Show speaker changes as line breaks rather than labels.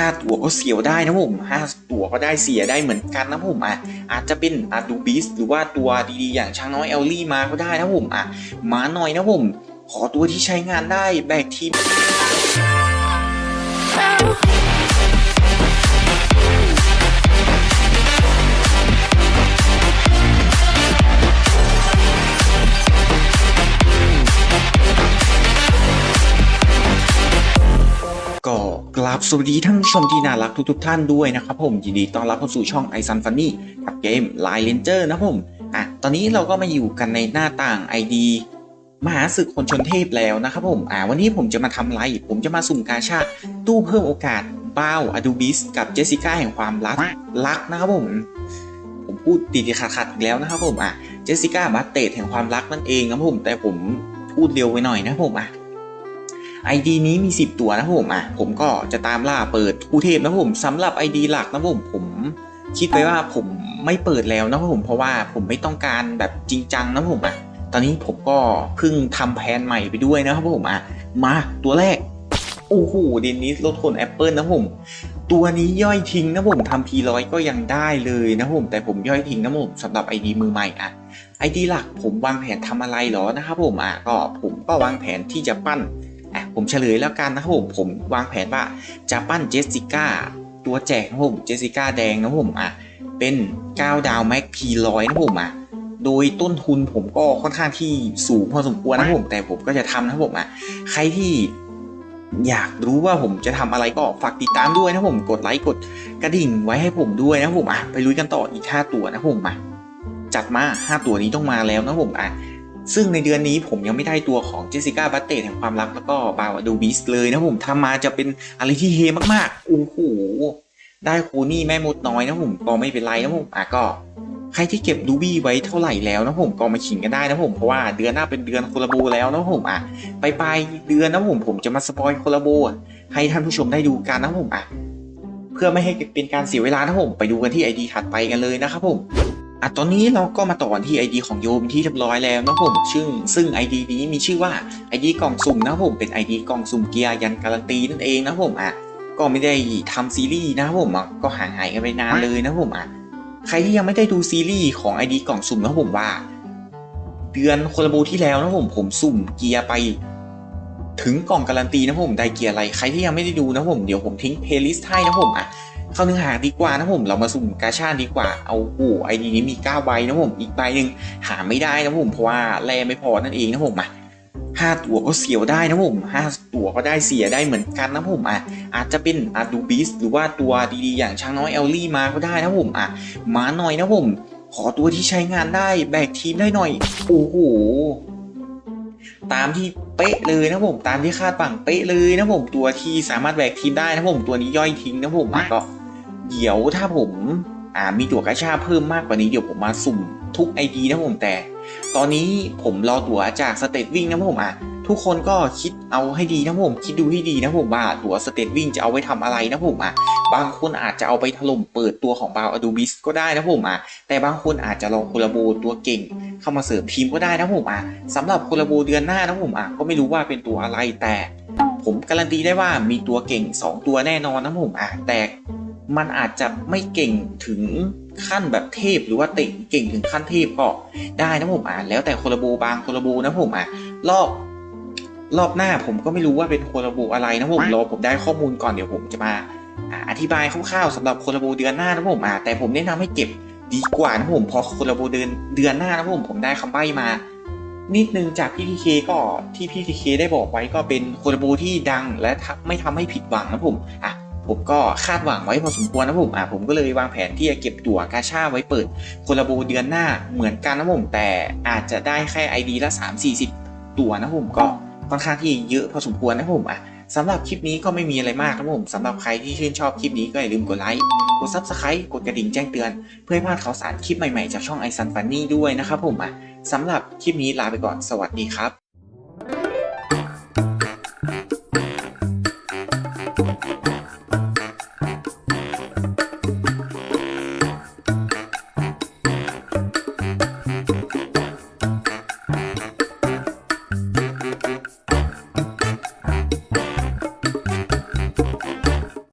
ห้าตัวก็เสียวได้นะผมห้าตัวก็ได้เสียได้เหมือนกันนะผมอะอาจจะเป็นอาดูบิสหรือว่าตัวดีๆ อย่างช้างน้อยเอลลี่มาก็ได้นะผมอะมาหน่อยนะผม ขอตัวที่ใช้งานได้แบกทีม ก็กราบสวัสดีท่านผู้ชมที่น่ารักทุกๆท่านด้วยนะครับผมยินดีต้อนรับเข้าสู่ช่อง i s u n Funny กับเกม Line Ranger นะผมอะตอนนี้เราก็มาอยู่กันในหน้าต่าง ID มหาศึกคนชนเทพแล้วนะครับผมอ่าวันนี้ผมจะมาทำไร ผมจะมาสุ่มกาชาดตู้เพิ่มโอกาสบ้าวอดูบิสกับเจสสิก้าแห่งความรักรักนะครับผมผมพูดติดขัดๆอีกแล้วนะครับผมอะเจสสิก้าบัตเตดแห่งความรักนั่นเองนะครับผมแต่ผมพูดเร็วไปหน่อยนะผมอะ ID นี้มี 10 ตัวนะผมอะผมก็จะตามล่าเปิดคู่เทพนะผมสำหรับ ID หลักนะผมผมคิดไว้ว่าผมไม่เปิดแล้วนะผมเพราะว่าผมไม่ต้องการแบบจริงจังนะผมอะตอนนี้ผมก็เพิ่งทำแผนใหม่ไปด้วยนะครับผมอะมาตัวแรกโอ้โหเดนนิสรถคนแอปเปิลนะผม ตัวนี้ย่อยทิ้งนะผมทำพีร้อยก็ยังได้เลยนะผม แต่ผมย่อยทิ้งนะผมสำหรับ ID มือใหม่อะ ID หลักผมวางแผนทำอะไรเหรอนะครับผมอะก็ผมก็วางแผนที่จะปั้น ผมเฉลยแล้วกันนะครับผมผมวางแผนว่าจะปั้นเจสสิก้าตัวแจกนะผมเจสสิก้าแดงนะผมอะเป็น9ดาวแม็กพีร้อยนะผมอะโดยต้นทุนผมก็ค่อนข้างที่สูงพอสมควรนะผมแต่ผมก็จะทำนะผมอะใครที่อยากรู้ว่าผมจะทำอะไรก็ฝากติดตามด้วยนะผมกดไลค์กดกระดิ่งไว้ให้ผมด้วยนะผมอะไปลุยกันต่ออีก 5 ตัวนะผมอะจัดมา 5 ตัวนี้ต้องมาแล้วนะผมอะ ซึ่งในเดือนนี้ผมยังไม่ได้ตัวของเจสสิก้าบัตเตแห่งความรักแล้วก็บาวดูบิสเลยนะผมทำมาจะเป็นอะไรที่เฮมากๆโอ้โหได้คูนี่แม่มดน้อยนะผมก็ไม่เป็นไรนะผมอะก็ใครที่เก็บดูบี้ไว้เท่าไหร่แล้วนะผมก็มาขิงกันได้นะผมเพราะว่าเดือนหน้าเป็นเดือนโคลาโบแล้วนะผมอะไปปลายเดือนนะผมผมจะมาสปอยโคลาโบให้ท่านผู้ชมได้ดูกันนะผมอะเพื่อไม่ให้เป็นการเสียเวลานะผมไปดูกันที่ไอดีถัดไปกันเลยนะครับผม อะตอนนี้เราก็มาต่อที่ ID ของโยมที่เรียบร้อยแล้วนะผมซึ่งซึ่ง ID นี้มีชื่อว่า ID กล่องสุ่มนะผมเป็น ID กล่องสุ่มเกียร์ยันการันตีนั่นเองนะผมอะก็ไม่ได้ทำซีรีส์นะผมอะก็ห่างหายกันไปนานเลยนะผมอะใครที่ยังไม่ได้ดูซีรีส์ของ ID กล่องสุ่มนะผมว่า เดือนโคลาโบที่แล้วนะผมผมสุ่มเกียร์ไป ถึงกล่องการันตีนะผมได้เกียร์อะไรใครที่ยังไม่ได้ดูนะผมเดี๋ยวผมทิ้งเพลย์ลิสต์ให้นะผมอะ เข้าเนื้อหาดีกว่านะผม เรามาสุ่มกาชาดดีกว่า เอาโอ้ไอดีนี้มี9ใบนะผม อีกใบหนึ่งหาไม่ได้นะผม เพราะว่าแร่ไม่พอนั่นเองนะผมอะห้าตัวก็เสียวได้นะผมห้าตัวก็ได้เสียได้เหมือนกันนะผมอะอาจจะเป็นอาดูบิสหรือว่าตัวดีๆ อย่างช้างน้อยเอลลี่มาก็ได้นะผมอะมาหน่อยนะผม ขอตัวที่ใช้งานได้แบกทีมได้หน่อย โอ้โหตามที่เป๊ะเลยนะผมตามที่คาดฝังเป๊ะเลยนะผมตัวที่สามารถแบกทีมได้นะผมตัวนี้ย่อยทิ้งนะผมอะก็ เดี๋ยวถ้าผมอ่ามีตั๋วกระชาเพิ่มมากกว่านี้เดี๋ยวผมมาสุ่มทุก ID นะผมแต่ ตอนนี้ผมรอตั๋วจากสเตตวิ่งนะผมอะทุกคนก็คิดเอาให้ดีนะผมคิดดูให้ดีนะผมว่าตั๋วสเตตวิ่งจะเอาไว้ทำอะไรนะผมอะบางคนอาจจะเอาไปถล่มเปิดตัวของบาวอดูบิสก็ได้นะผมอะแต่บางคนอาจจะลองโคลาโบตัวเก่ง เข้ามาเสริมทีมก็ได้นะผมอะสำหรับโคลาโบเดือนหน้านะผมอะก็ไม่รู้ว่าเป็นตัวอะไรแต่ ผมการันตีได้ว่ามีตัวเก่ง 2 ตัวแน่นอนนะผมอะแต่ มันอาจจะไม่เก่งถึงขั้นแบบเทพหรือว่าเตะเก่งถึงขั้นเทพก็ได้นะผมอะแล้วแต่โคลาโบบางโคลาโบนะผมอะรอบรอบหน้าผมก็ไม่รู้ว่าเป็นโคลาโบอะไรนะผมรอผมได้ข้อมูลก่อนเดี๋ยวผมจะมาอธิบายคร่าวๆสำหรับโคลาโบเดือนหน้านะผมอะแต่ผมแนะนำให้เก็บดีกว่านะผมพอโคลาโบเดือนเดือนหน้านะผมผมได้คำใบ้มา นิดนึงจากพี่ทีเคก็ที่พี่ทีเคได้บอกไว้ก็เป็นโคลาโบที่ดังและไม่ทำให้ผิดหวังนะผมอะ ผมก็คาดหวังไว้พอสมควรนะผมอะผมก็เลยวางแผนที่จะเก็บตั๋วกาชาไว้เปิดโคลาโบเดือนหน้าเหมือนกันนะผมแต่อาจจะได้แค่ ID ละ 3 4 0 ตั๋วนะผมก็ค่อนข้างที่เยอะพอสมควรนะผมอะสำหรับคลิปนี้ก็ไม่มีอะไรมากนะผมสำหรับใครที่ชื่นชอบคลิปนี้ก็อย่าลืมกดไลค์กด Subscribe กดกระดิ่งแจ้งเตือน เพื่อให้พลาดข่าวสารคลิปใหม่ๆจากช่องไอซันฟันนี่ด้วยนะครับผมอะสำหรับคลิปนี้ลาไปก่อนสวัสดีครับ